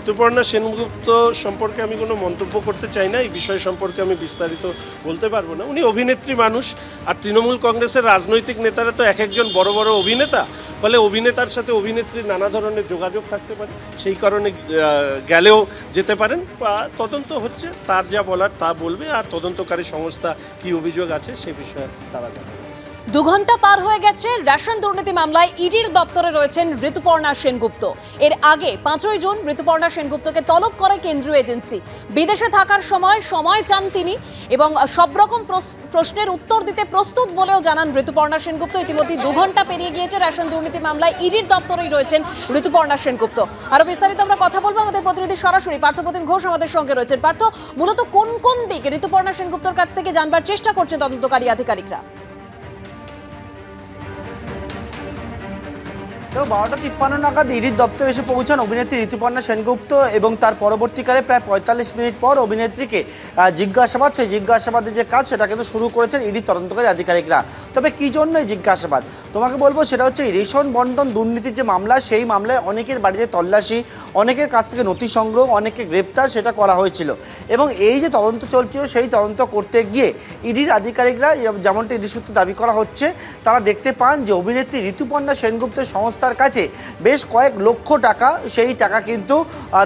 ঋতুপর্ণা সেনগুপ্ত সম্পর্কে আমি কোনো মন্তব্য করতে চাই না, এই বিষয় সম্পর্কে আমি বিস্তারিত বলতে পারব না। উনি অভিনেত্রী মানুষ, আর তৃণমূল কংগ্রেসের রাজনৈতিক নেতারা তো এক একজন বড় বড় অভিনেতা। ফলে অভিনেতার সাথে অভিনেত্রীর নানা ধরনের যোগাযোগ থাকতে পারে, সেই কারণে গেলেও যেতে পারেন। বা তদন্ত হচ্ছে, তার যা বলার তা বলবে, আর তদন্তকারী সংস্থা কি অভিযোগ আছে, সে বিষয়ে তারা জানাবে। দু ঘণ্টা পার হয়ে গেছে, রেশন দুর্নীতি মামলায় ইডির দপ্তরে রয়েছেন ঋতুপর্ণা সেনগুপ্ত। এর আগে পাঁচই জুন ঋতুপর্ণা সেনগুপ্তকে তলব করে কেন্দ্রীয় এজেন্সি। বিদেশে থাকার সময় সময় চান তিনি এবং সব রকম প্রশ্নের উত্তর দিতে প্রস্তুত বলেও জানান ঋতুপর্ণা সেনগুপ্ত। ইতিমধ্যে দু ঘণ্টা পেরিয়ে গিয়েছে, রেশন দুর্নীতি মামলায় ইডির দপ্তরেই রয়েছেন ঋতুপর্ণা সেনগুপ্ত। আরও বিস্তারিত আমরা কথা বলব আমাদের প্রতিনিধি সরাসরি পার্থপ্রতিম ঘোষ আমাদের সঙ্গে রয়েছেন। পার্থ, মূলত কোন কোন দিকে ঋতুপর্ণা সেনগুপ্তর কাছ থেকে জানবার চেষ্টা করছেন তদন্তকারী আধিকারিকরা? তো বারোটা তিপ্পান্ন নাগাদ ইডির দপ্তরে এসে পৌঁছান অভিনেত্রী ঋতুপর্ণা সেনগুপ্ত এবং তার পরবর্তীকালে প্রায় পঁয়তাল্লিশ মিনিট পর অভিনেত্রীকে জিজ্ঞাসাবাদ, সেই জিজ্ঞাসাবাদের যে কাজ সেটা কিন্তু শুরু করেছেন ইডির তদন্তকারী আধিকারিকরা। তবে কি জন্য এই জিজ্ঞাসাবাদ? তোমাকে বলব সেটা হচ্ছে রেশন বন্টন দুর্নীতির যে মামলা, সেই মামলায় অনেকের বাড়িতে তল্লাশি, অনেকের কাছ থেকে নথি সংগ্রহ অনেকে গ্রেপ্তার সেটা করা হয়েছিল। এবং এই যে তদন্ত চলছিল, সেই তদন্ত করতে গিয়ে ইডির আধিকারিকরা, যেমনটি ইডি সূত্রে দাবি করা হচ্ছে, তারা দেখতে পান যে অভিনেত্রী ঋতুপর্ণা সেনগুপ্তের সংস্থার কাছে বেশ কয়েক লক্ষ টাকা সেই টাকা কিন্তু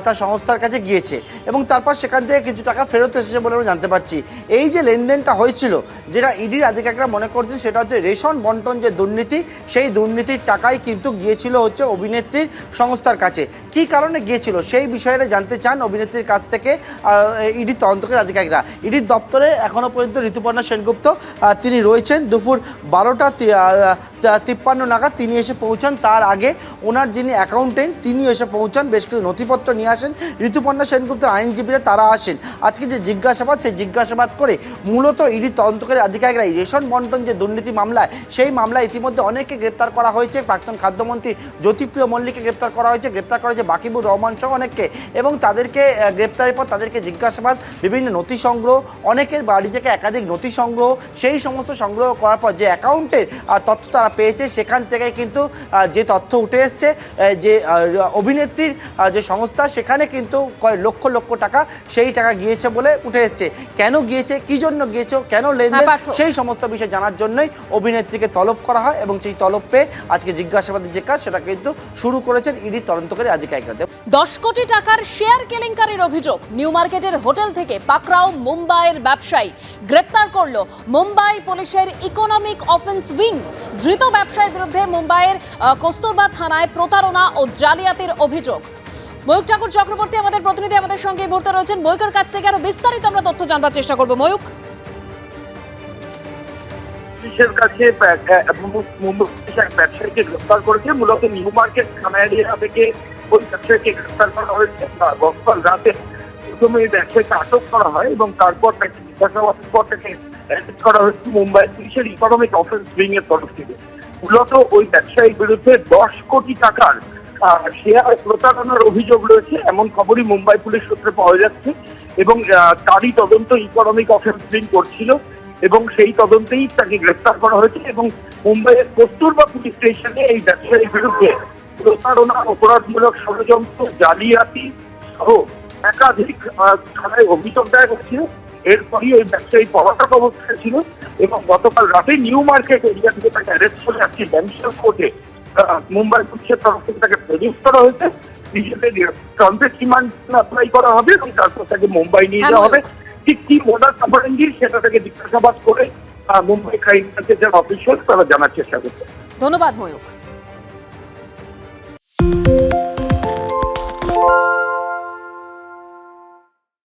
তার সংস্থার কাছে গিয়েছে। এবং তারপর সেখান থেকে কিছু টাকা ফেরত এসেছে বলে আমরা জানতে পারছি। এই যে লেনদেনটা হয়েছিল, যেটা ইডির আধিকারিকরা মনে করছেন সেটা হচ্ছে রেশন বন্টন যে দুর্নীতি, সেই দুর্নীতির টাকাই কিন্তু গিয়েছিল হচ্ছে অভিনেত্রীর সংস্থার কাছে। কি কারণে গিয়েছিল? সেই বিষয়টা জানতে চান অভিনেত্রীর কাছ থেকে ইডির তদন্তকারী আধিকারিকরা। ইডির দপ্তরে এখনও পর্যন্ত ঋতুপর্ণা সেনগুপ্ত তিনি রয়েছেন। দুপুর বারোটা তিপ্পান্ন নাগাদ তিনি এসে পৌঁছান। তার আগে ওনার যিনি অ্যাকাউন্টেন্ট তিনি এসে পৌঁছান। বেশ কিছু নথিপত্র নিয়ে আসেন। ঋতুপর্ণা সেনগুপ্তের আইনজীবীরা তারা আসেন। আজকে যে জিজ্ঞাসাবাদ, সেই জিজ্ঞাসাবাদ করে মূলত ইডি তদন্তকারী আধিকারিকরা রেশন বন্টন যে দুর্নীতি মামলায় সেই মামলায় ইতিমধ্যে অনেককে গ্রেপ্তার করা হয়েছে। প্রাক্তন খাদ্যমন্ত্রী জ্যোতিপ্রিয় মল্লিককে গ্রেপ্তার করা হয়েছে। গ্রেপ্তার করা হয়েছে বাকিবুর রহমান সহ অনেককে এবং তাদেরকে গ্রেপ্তারের পর তাদেরকে জিজ্ঞাসাবাদ, বিভিন্ন নথি সংগ্রহ, অনেকের বাড়ি থেকে একাধিক নথি সংগ্রহ, সেই সমস্ত সংগ্রহ করার পর যে অ্যাকাউন্টের তথ্য তারা পেয়েছে সেখান থেকে কিন্তু যে তথ্য উঠে এসছে যে অভিনেত্রীর যে সংস্থা সেখানে কিন্তু কয়েক লক্ষ লক্ষ টাকা সেই টাকা গিয়েছে বলে উঠে এসছে। কেন গিয়েছে? কি জন্য গিয়েছে? কেন লেনদেন? হ্যাঁ, সেই সমস্ত বিষয় জানার জন্যই অভিনেত্রীকে তলব করা হয় এবং সেই তলব পেয়ে আজকে জিজ্ঞাসাবাদের যে কাজ সেটা কিন্তু শুরু করেছেন ইডি তদন্তকারী আধিকারিকরা। দশ কোটি টাকার শেয়ার কেলেঙ্কারির অভিযোগ। নিউ মার্কেটের হোটেল থেকে পাকরাও মুম্বাইয়ের ব্যবসায়ী গ্রেপ্তার করল মুম্বাই পুলিশের ইকোনমিক অফেন্স উইং। ধৃত ব্যবসায়ীর বিরুদ্ধে মুম্বাইয়ের কস্তুরবা থানায় প্রতারণা ও জালিয়াতির অভিযোগ। ময়ূক ঠাকুর চক্রবর্তী আমাদের প্রতিনিধি আমাদের সঙ্গে এই রয়েছেন। ময়ূকের কাছ থেকে আরও বিস্তারিত আমরা তথ্য জানবার চেষ্টা করব। ময়ূক পুলিশের কাছে ব্যবসায়ীকে গ্রেফতার করেছে। মূলত নিউ মার্কেট থানা থেকে ওই ব্যবসায়ীকে গ্রেফতার করা হয়েছে। গতকাল রাতে প্রথমে ব্যবসায়ীকে আটক করা হয় এবং তারপর তাকে জিজ্ঞাসাবাদের পর তাকে করা হয়েছে মুম্বাই পুলিশের ইকোনমিক অফেন্স উইং এর তরফ থেকে। মূলত ওই ব্যবসায়ীর বিরুদ্ধে দশ কোটি টাকার শেয়ার প্রতারণার অভিযোগ রয়েছে, এমন খবরই মুম্বাই পুলিশ সূত্রে পাওয়া যাচ্ছে এবং তারই তদন্ত ইকোনমিক অফেন্স উইং করছিল এবং সেই তদন্তেই তাকে গ্রেফতার করা হয়েছে এবং মুম্বাইয়ের কস্তুরবা পুলিশ স্টেশনে এই ব্যবসায়ীর বিরুদ্ধে প্রতারণা, অপরাধমূলক ষড়যন্ত্র, জালিয়াতি সহ একাধিক থানায় অভিযোগ দায়ের হচ্ছিল এরপরই ওই ব্যবসায়ী পলাতক অবস্থায় ছিল এবং গতকাল রাতে নিউ মার্কেট এরিয়া থেকে তাকে অ্যারেস্ট করে আজকে ব্যাংশাল কোর্টে মুম্বাই পুলিশের তরফ থেকে তাকে প্রডিউস করা হয়েছে। নিজেদের ট্রানজিট রিমান্ড অ্যাপ্লাই করা হবে এবং তারপর তাকে মুম্বাই নিয়ে হ্যাঁ, যাওয়া হবে। ঠিক কি মোডাস অপারেন্ডি সেটা থেকে জিজ্ঞাসাবাদ করে মুম্বাই ক্রাইম ব্রাঞ্চের যারা অফিসিয়াল তারা জানার চেষ্টা করছে। ধন্যবাদ ময়ূক